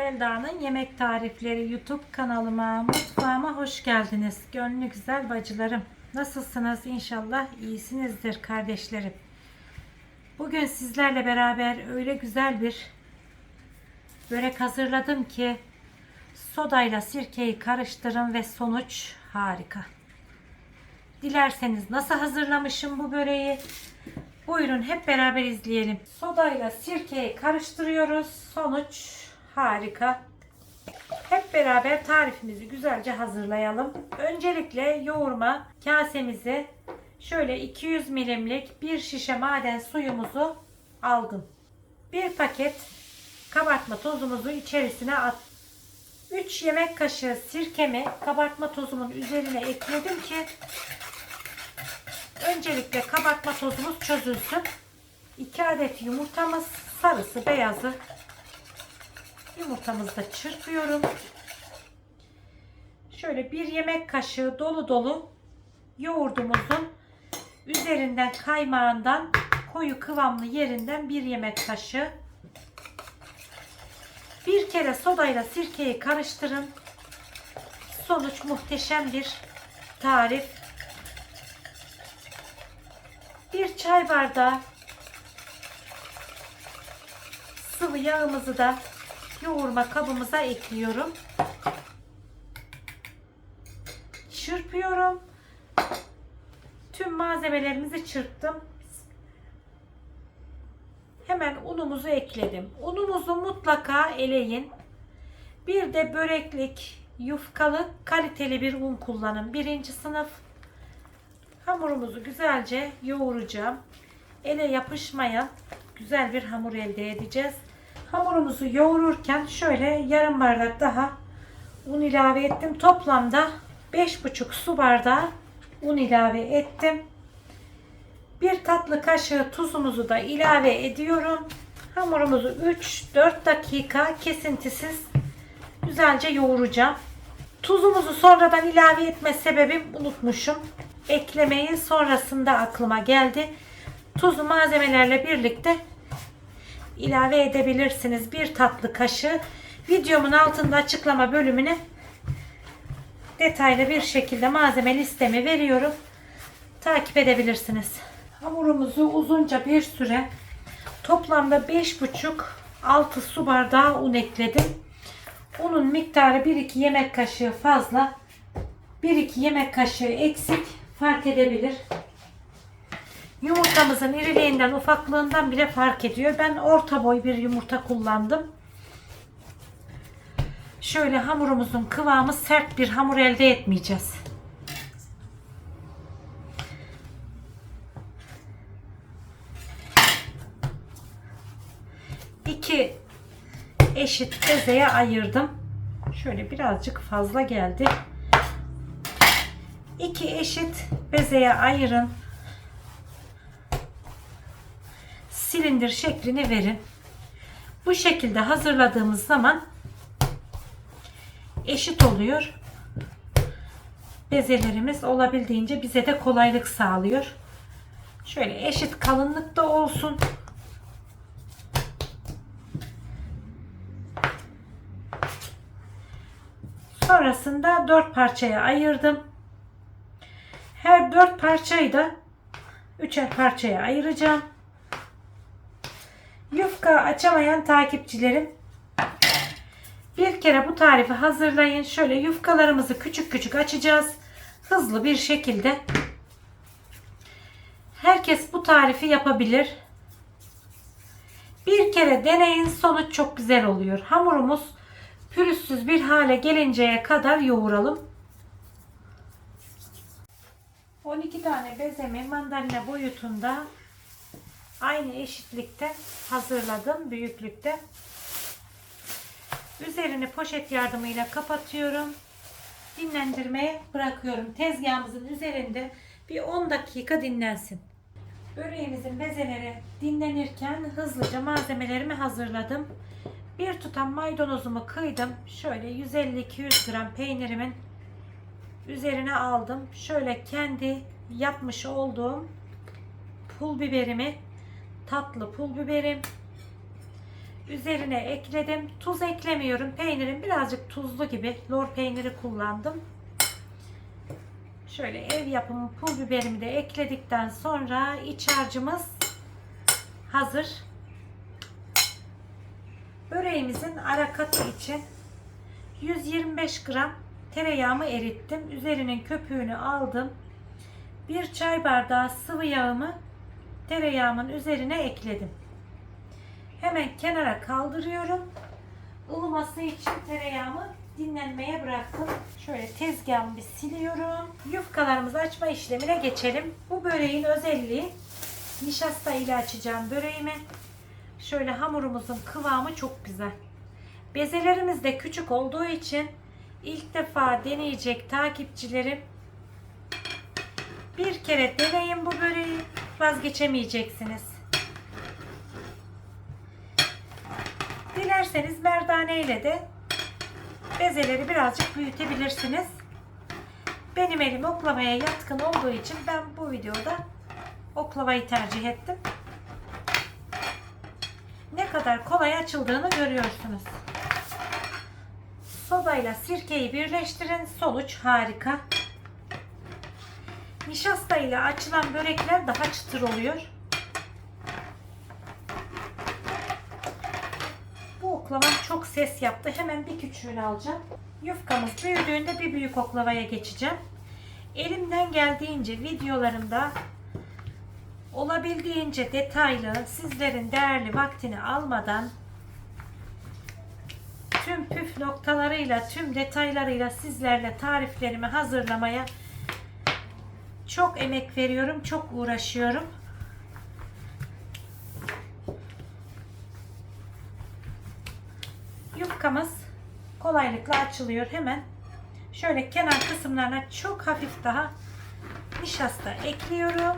Selda'nın Yemek Tarifleri YouTube kanalıma, mutfağıma hoş geldiniz. Gönlü güzel bacılarım. Nasılsınız? İnşallah iyisinizdir kardeşlerim. Bugün sizlerle beraber öyle güzel bir börek hazırladım ki sodayla sirkeyi karıştırın ve sonuç harika. Dilerseniz nasıl hazırlamışım bu böreği? Buyurun hep beraber izleyelim. Sodayla sirkeyi karıştırıyoruz. Sonuç harika. Hep beraber tarifimizi güzelce hazırlayalım. Öncelikle yoğurma kasemizi şöyle 200 milimlik bir şişe maden suyumuzu aldım. Bir paket kabartma tozumuzu içerisine at. 3 yemek kaşığı sirkemi kabartma tozumun üzerine ekledim ki Öncelikle kabartma tozumuz çözülsün. 2 adet yumurtamız sarısı beyazı yumurtamızı da çırpıyorum. Şöyle bir yemek kaşığı dolu dolu yoğurdumuzun üzerinden kaymağından koyu kıvamlı yerinden bir yemek kaşığı bir kere sodayla sirkeyi karıştırın. Sonuç muhteşem bir tarif. Bir çay bardağı sıvı yağımızı da yoğurma kabımıza ekliyorum. Çırpıyorum. Tüm malzemelerimizi çırptım. Hemen unumuzu ekledim. Unumuzu mutlaka eleyin. Bir de böreklik, yufkalı, kaliteli bir un kullanın. Birinci sınıf. Hamurumuzu güzelce yoğuracağım. Ele yapışmayan güzel bir hamur elde edeceğiz. Hamurumuzu yoğururken şöyle yarım bardak daha un ilave ettim. Toplamda 5,5 su bardağı un ilave ettim. Bir tatlı kaşığı tuzumuzu da ilave ediyorum. Hamurumuzu 3-4 dakika kesintisiz güzelce yoğuracağım. Tuzumuzu sonradan ilave etme sebebim unutmuşum. Eklemeyi sonrasında aklıma geldi. Tuzu malzemelerle birlikte ilave edebilirsiniz. Bir tatlı kaşığı. Videomun altında açıklama bölümüne detaylı bir şekilde malzeme listemi veriyorum. Takip edebilirsiniz. Hamurumuzu uzunca bir süre toplamda 5,5-6 su bardağı un ekledim. Unun miktarı 1-2 yemek kaşığı fazla. 1-2 yemek kaşığı eksik fark edebilir. Yumurtamızın iriliğinden, ufaklığından bile fark ediyor. Ben orta boy bir yumurta kullandım. Şöyle hamurumuzun kıvamı sert bir hamur elde etmeyeceğiz. İki eşit bezeye ayırdım. Şöyle birazcık fazla geldi. İki eşit bezeye ayırın. Silindir şeklini verin. Bu şekilde hazırladığımız zaman eşit oluyor. Bezelerimiz olabildiğince bize de kolaylık sağlıyor. Şöyle eşit kalınlıkta olsun. Sonrasında dört parçaya ayırdım. Her dört parçayı da üçer parçaya ayıracağım. Yufka açamayan takipçilerim bir kere bu tarifi hazırlayın. Şöyle yufkalarımızı küçük küçük açacağız. Hızlı bir şekilde. Herkes bu tarifi yapabilir. Bir kere deneyin sonuç çok güzel oluyor. Hamurumuz pürüzsüz bir hale gelinceye kadar yoğuralım. 12 tane bezemi mandalina boyutunda aynı eşitlikte hazırladım büyüklükte. Üzerini poşet yardımıyla kapatıyorum. Dinlendirmeye bırakıyorum. Tezgahımızın üzerinde bir 10 dakika dinlensin. Böreğimizin bezeleri dinlenirken hızlıca malzemelerimi hazırladım. Bir tutam maydanozumu kıydım. Şöyle 150-200 gram peynirimin üzerine aldım. Şöyle kendi yapmış olduğum pul biberimi tatlı pul biberim Üzerine ekledim. Tuz eklemiyorum. Peynirim birazcık tuzlu gibi. Lor peyniri kullandım. Şöyle ev yapımı pul biberimi de ekledikten sonra iç harcımız hazır. Böreğimizin ara katı için 125 gram tereyağımı erittim. Üzerinin köpüğünü aldım. Bir çay bardağı sıvı yağımı tereyağımın üzerine ekledim. Hemen kenara kaldırıyorum. Ilıması için tereyağımı dinlenmeye bıraktım. Şöyle tezgahımı bir siliyorum. Yufkalarımızı açma işlemine geçelim. Bu böreğin özelliği nişasta ile açacağım böreğimi. Şöyle hamurumuzun kıvamı çok güzel. Bezelerimiz de küçük olduğu için ilk defa deneyecek takipçilerim bir kere deneyin bu böreği vazgeçemeyeceksiniz. Dilerseniz merdane ile de bezeleri birazcık büyütebilirsiniz. Benim elim oklavaya yatkın olduğu için ben bu videoda oklavayı tercih ettim. Ne kadar kolay açıldığını görüyorsunuz. Sodayla sirkeyi birleştirin. Sonuç harika. Nişasta ile açılan börekler daha çıtır oluyor. Bu oklavam çok ses yaptı. Hemen bir küçüğünü alacağım. Yufkamız büyüdüğünde bir büyük oklavaya geçeceğim. Elimden geldiğince videolarımda olabildiğince detaylı, sizlerin değerli vaktini almadan tüm püf noktalarıyla, tüm detaylarıyla sizlerle tariflerimi hazırlamaya çok emek veriyorum, çok uğraşıyorum. Yufkamız kolaylıkla açılıyor hemen. Şöyle kenar kısımlarına çok hafif daha nişasta ekliyorum.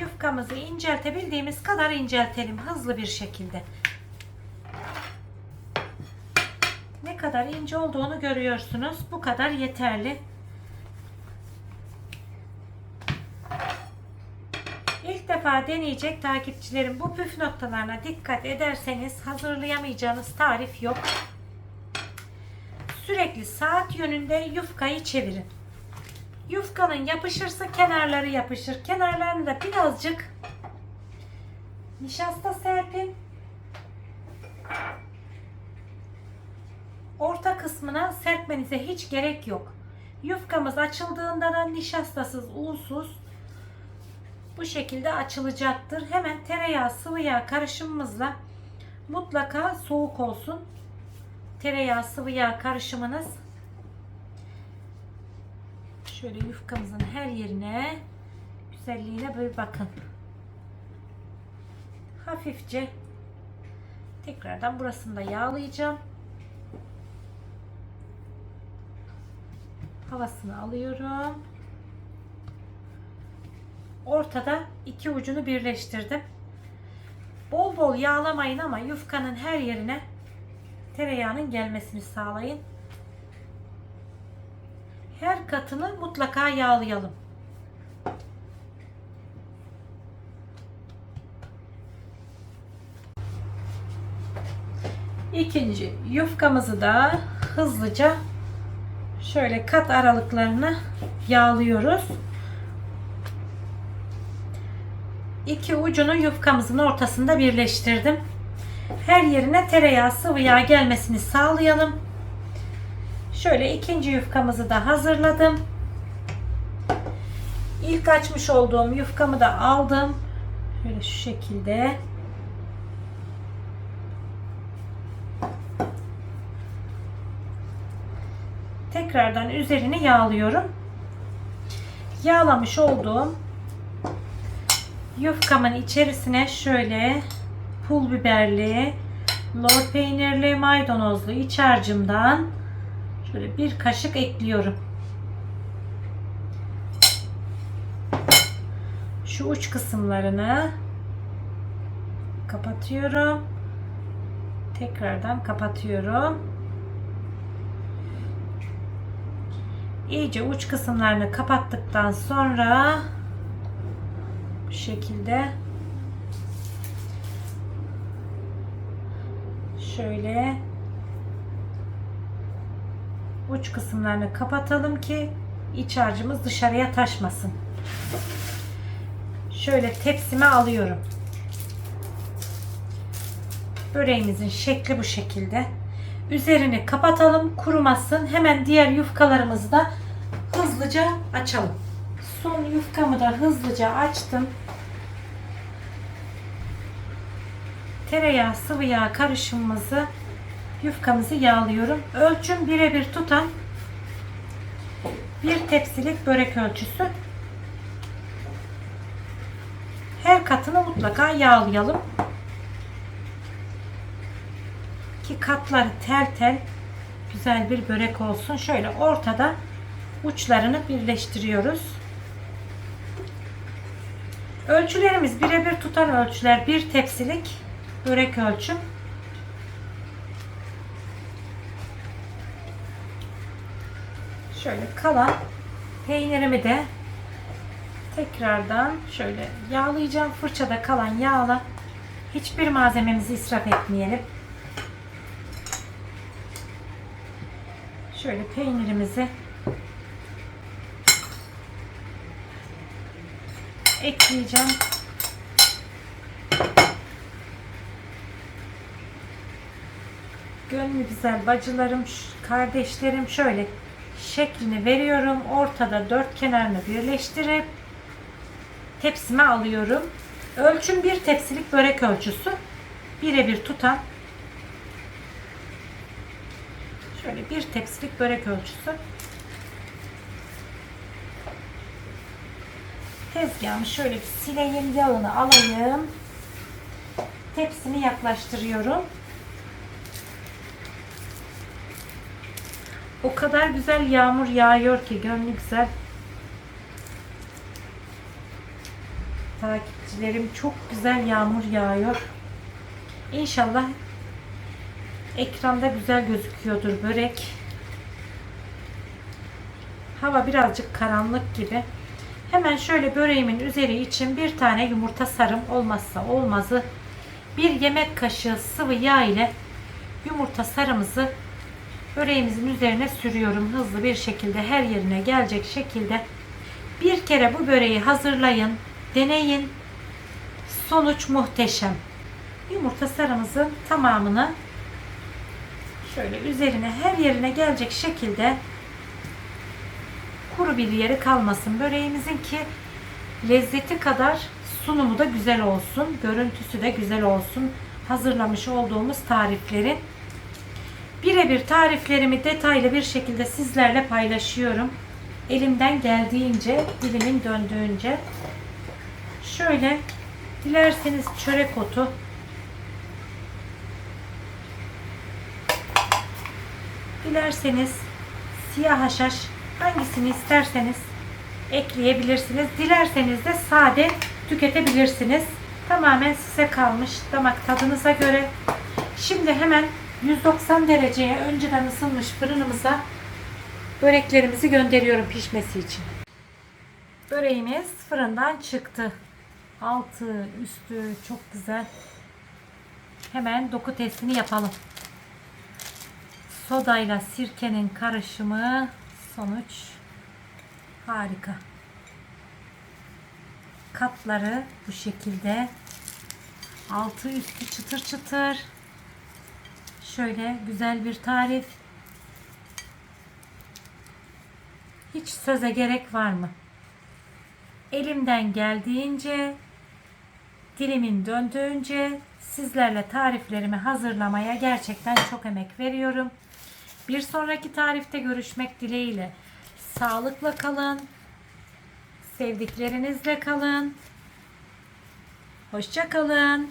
Yufkamızı inceltebildiğimiz kadar inceltelim hızlı bir şekilde. Ne kadar ince olduğunu görüyorsunuz. Bu kadar yeterli. İlk defa deneyecek takipçilerim bu püf noktalarına dikkat ederseniz hazırlayamayacağınız tarif yok. Sürekli saat yönünde yufkayı çevirin. Yufkanın yapışırsa kenarları yapışır. Kenarlarını da birazcık nişasta serpin. Orta kısmına serpmenize hiç gerek yok. Yufkamız açıldığında da nişastasız, unsuz bu şekilde açılacaktır. Hemen tereyağı sıvı yağ karışımımızla mutlaka soğuk olsun. Tereyağı sıvı yağ karışımınız şöyle yufkamızın her yerine güzelliğine böyle bakın. Hafifçe tekrardan burasını da yağlayacağım. Havasını alıyorum. Ortada iki ucunu birleştirdim. Bol bol yağlamayın ama yufkanın her yerine tereyağının gelmesini sağlayın. Her katını mutlaka yağlayalım. İkinci yufkamızı da hızlıca şöyle kat aralıklarını yağlıyoruz. İki ucunu yufkamızın ortasında birleştirdim. Her yerine tereyağı sıvı yağ gelmesini sağlayalım. Şöyle ikinci yufkamızı da hazırladım. İlk açmış olduğum yufkamı da aldım. Şöyle şu şekilde. Tekrardan üzerini yağlıyorum. Yağlamış olduğum yufkamın içerisine şöyle pul biberli, lor peynirli, maydanozlu iç harcımdan şöyle bir kaşık ekliyorum. Şu uç kısımlarını kapatıyorum. Tekrardan kapatıyorum. iyice uç kısımlarını kapattıktan sonra bu şekilde şöyle uç kısımlarını kapatalım ki iç harcımız dışarıya taşmasın. Şöyle tepsime alıyorum. Böreğimizin şekli bu şekilde. Üzerini kapatalım kurumasın. Hemen diğer yufkalarımızı da hızlıca açalım. Son yufkamı da hızlıca açtım. Tereyağı sıvı yağ karışımımızı yufkamızı yağlıyorum. Ölçüm birebir tutan bir tepsilik börek ölçüsü. Her katını mutlaka yağlayalım. Ki katları tel tel güzel bir börek olsun. Şöyle ortada uçlarını birleştiriyoruz. Ölçülerimiz birebir tutan ölçüler bir tepsilik börek ölçüm. Şöyle kalan peynirimi de tekrardan şöyle yağlayacağım. Fırçada kalan yağla hiçbir malzememizi israf etmeyelim. Şöyle peynirimizi ekleyeceğim. Gönlü güzel bacılarım, kardeşlerim şöyle şeklini veriyorum. Ortada dört kenarını birleştirip tepsime alıyorum. Ölçüm bir tepsilik börek ölçüsü. Birebir tutan şöyle bir tepsilik börek ölçüsü. Tezgahımı şöyle bir sileyim, yağını alayım. Tepsimi yaklaştırıyorum. O kadar güzel yağmur yağıyor ki gönlü güzel. Takipçilerim çok güzel yağmur yağıyor. İnşallah ekranda güzel gözüküyordur börek. Hava birazcık karanlık gibi. Hemen şöyle böreğimin üzeri için bir tane yumurta sarım olmazsa olmazı bir yemek kaşığı sıvı yağ ile yumurta sarımızı böreğimizin üzerine sürüyorum. Hızlı bir şekilde her yerine gelecek şekilde. Bir kere bu böreği hazırlayın, deneyin. Sonuç muhteşem. Yumurta sarımızın tamamını şöyle üzerine her yerine gelecek şekilde kuru bir yeri kalmasın böreğimizin ki lezzeti kadar sunumu da güzel olsun, görüntüsü de güzel olsun. Hazırlamış olduğumuz tariflerin birebir tariflerimi detaylı bir şekilde sizlerle paylaşıyorum. Elimden geldiğince, dilimin döndüğünce. Şöyle dilerseniz çörek otu dilerseniz siyah haşhaş hangisini isterseniz ekleyebilirsiniz. Dilerseniz de sade tüketebilirsiniz. Tamamen size kalmış damak tadınıza göre. Şimdi hemen 190 dereceye önceden ısınmış fırınımıza böreklerimizi gönderiyorum pişmesi için. Böreğimiz fırından çıktı. Altı, üstü çok güzel. Hemen doku testini yapalım. Sodayla sirkenin karışımı sonuç harika. Katları bu şekilde. Altı üstü çıtır çıtır. Şöyle güzel bir tarif. Hiç söze gerek var mı? Elimden geldiğince, dilimin döndüğünce sizlerle tariflerimi hazırlamaya gerçekten çok emek veriyorum. Bir sonraki tarifte görüşmek dileğiyle. Sağlıkla kalın. Sevdiklerinizle kalın. Hoşça kalın.